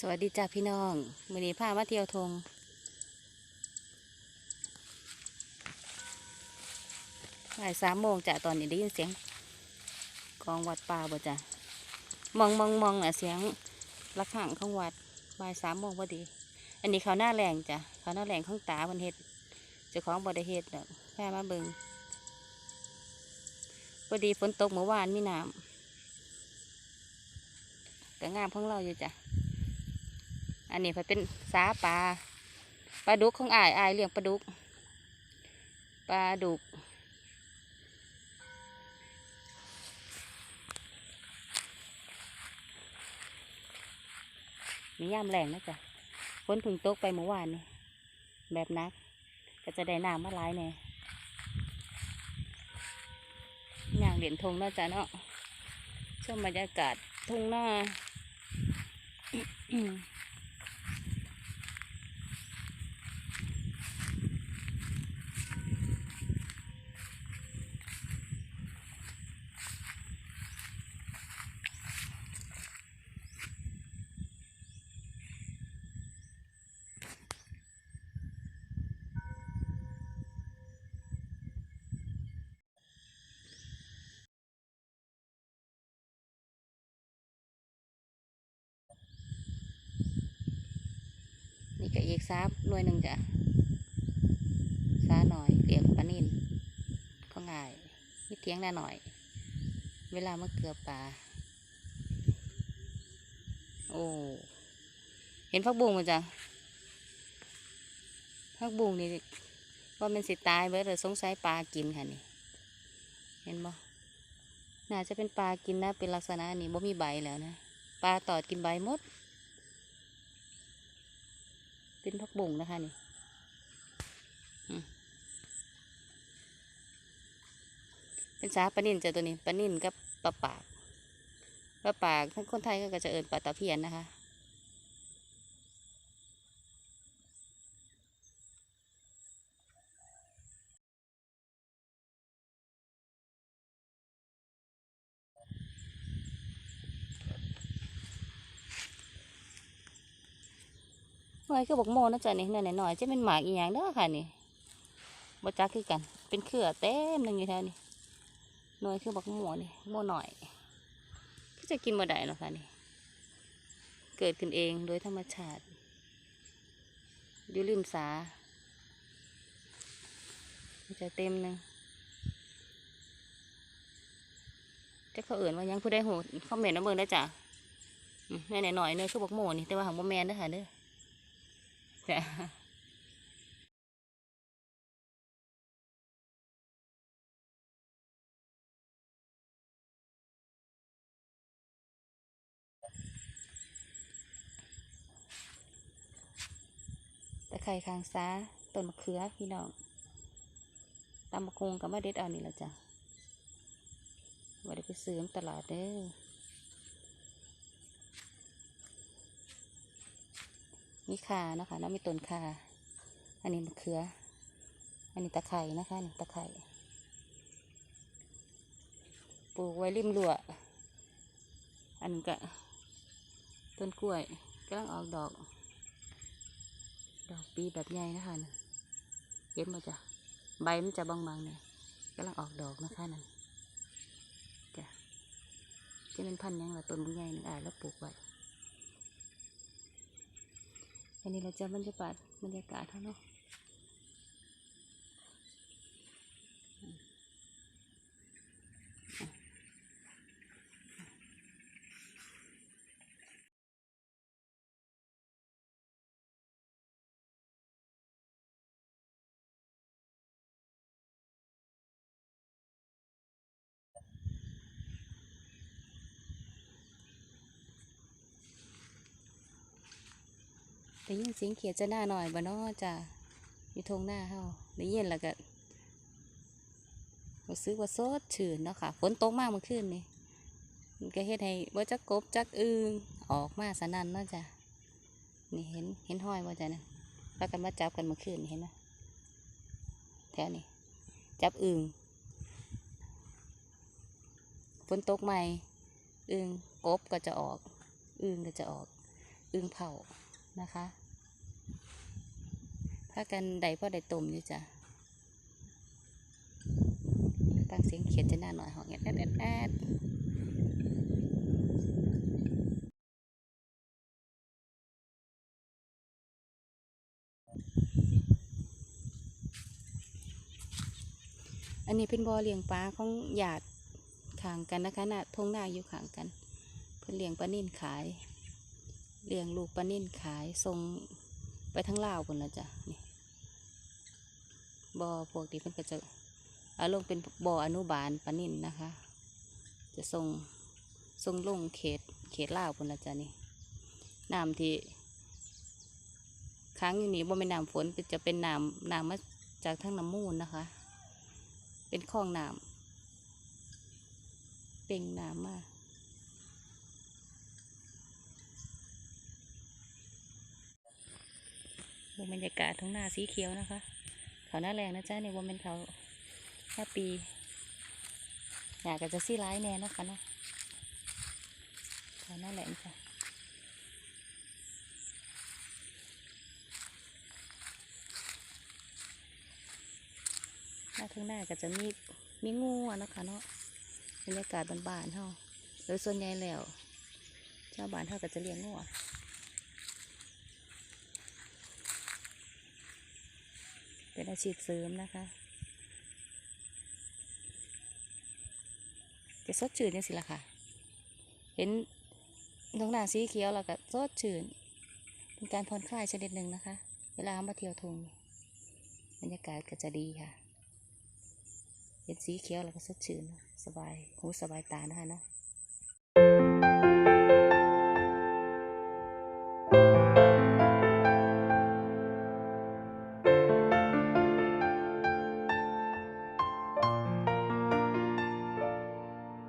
สวัสดีจ้าพี่น้องวันนี้พามาเที่ยวทงบ่ายสามโมงจ้ะตอนนี้ได้ยินเสียงกองวัดป่าบ่จ้ะมองมองมองอะเสียงระฆังของวัดบ่ายสามโมงพอดี อันนี้เขาวหน้าแรงจ้ะเขาวหน้าแรงของตาบันเฮ็ดเจ้าของบ่ได้เฮ็ดดอกพามาเบิงพอดีฝนตกเมื่อวานมีน้ำก็งามของเราอยู่จ้ะ อันนี้เพิ่นเป็นสาปลาปลาดุกของอายอายเลี้ยงปลาดุกปลาดุกมีย่ามแรงนะจ๊ะฝนพึ่งตกไปเมื่อวานนี่แบบนัก ก็จะได้น้ำมาหลายแน่ย่างเหรียญธงนาะจ๊ะเนาะช่วงบรรยากาศทุ่งหน้า นี่ก็อีกซับหน่วยหนึ่งจ้ะซาหน่อยเลี้ยงปลานินก็ง่ายมีเทียงหน้าหน่อย เวลามาเกลือปลาโอ้เห็นพักบุ้งมั้ยจ้ะพักบุ้งนี่ว่ามันสิตายเบิดเลยสงสัยปลากินค่ะนี่ เห็นบ่น่าจะเป็นปลากินนะเป็นลักษณะนี้บ่มีใบแล้วนะปลาตอดกินใบหมด เป็นพักบุ่งนะคะนี่เป็นสาปนิ่นจ้ะตัวนี้ปนิ่นกับปลาปากปลาปากทั้งคนไทยก็จะเอินปลาตะเพียนนะคะ ห น่อยคือบอกโมนะจ๊ะนี่หน่อยหน่อยจะเป็นหมากอีหยังเด้อค่ะนี่บ่จักคือกัน เป็นเครือเต็มหนึ่งอยู่แถวนี้หน่อยคือบอกโมนี่โมหน่อยก็จะกินบ่ได้หรอกค่ะนี่ เกิดขึ้นเองโดยธรรมชาติอยู่ริมสาจะเต็มหนึ่งจะเขาเอื่นว่ายังผู้ใดโหคอมเมนต์มาเบิ่งได้จ้ะอืมแน่หน่อยเนื้อคือบอกโมนี่แต่ว่าหางบ่แมนเด้ค่ะเด้อ จ้ะตะไคร้คางซ้าต้นมะเขือพี่น้องตำมะกงกับมะเด็ดเอานี่แหละจ้ะว่าได้ไปซื้อมตลาดเด้อ มีขาเนาะคะแล้วมีต้นขาอันนี้มะเขือ อันนี้ตะไคร้นะคะนี่ตะไคร้ปลูกไว้ริมรั้วอันนนก็ต้นกล้วยกำลังออกดอก ดอกปีแบบใหญ่นะคะน่เห็นมาจ้ะใบมันจะบางๆเนี่ยกำลังออกดอกนะคะนั่นจ้ะจะเป็นพันธุ์ยังละต้นบุญใหญ่หนึ่งอ่ายแล้วปลูกไว้ อันนี้เราจะบรรยากาศบรรยากาศเท่าเนาะ ได้ยินเสียงเขียดจะหน้าหน่อยบ่นาะจ้ะอยู่ทงหน้าเฮาได้ยินแล้วก็รู้สึกว่าโซดชื่นเนาะค่ะฝนตกมากเมื่อคืนนี่มันก็เฮ็ดให้ว่าจักกบจักอึงออกมาสนั่นเนาะจ้ะนี่เห็นเห็นห้อยว่าจ้ะนะพากันมาจับกันเมื่อคืนเห็นไหมแถวนี้จับอึงฝนตกใหม่อึงกบก็จะออกอึงก็จะออกอึงเผา นะคะถ้ากันใดพ่อใดต้มอยู่จ้ะฟังเสียงเขียดจะน่าหน่อยหองแอดแอดแอดแอดอันนี้เป็นบ่อเลี้ยงปลาของญาติข้างกันนะคะน่ะทงหน้าอยู่ขางกัน เพิ่นเลี้ยงปลานิ่นขาย เลี้ยงลูกปลานิ่นขายส่งไปทั้งลาวพุ่นละจ้ะนี่บ่อพวกนี้เพิ่นก็จะอาลงเป็นบ่ออนุบาลปลานิ่นนะคะ จะส่งส่งลงเขตเขตลาวพุ่นละจ้ะนี่น้ำที่ค้างอยู่นี่บ่เป็นน้ำฝนจะเป็นน้ำน้ำมาจากทั้งน้ำมูลนะคะ เป็นคลองน้ำเป่งน้ำมา ดูบรรยากาศท้องนาสีเขียวนะคะ เขาหน้าแรงนะจ๊ะในวันเป็นเขาห้าปีอยากจะซี่ร้ายแน่นะคะเนาะเขาหน้าแรงจ้ะหน้าทุ่งหน้าก็จะมีมีงูอะนะคะเนาะบรรยากาศบ้านๆเฮาโดยส่วนใหญ่แล้วชาวบ้านเฮาก็จะเลี้ยงงูอะ เป็นอาชีพเสริมนะคะ จะสดชื่นยังสิล่ะค่ะ เห็นท้องนาสีเขียวแล้วก็สดชื่น เป็นการผ่อนคลายชนิดหนึ่งนะคะ เวลามาเที่ยวทุ่งบรรยากาศก็จะดีค่ะ เห็นสีเขียวแล้วก็สดชื่น สบายหูสบายตานะคะเนาะ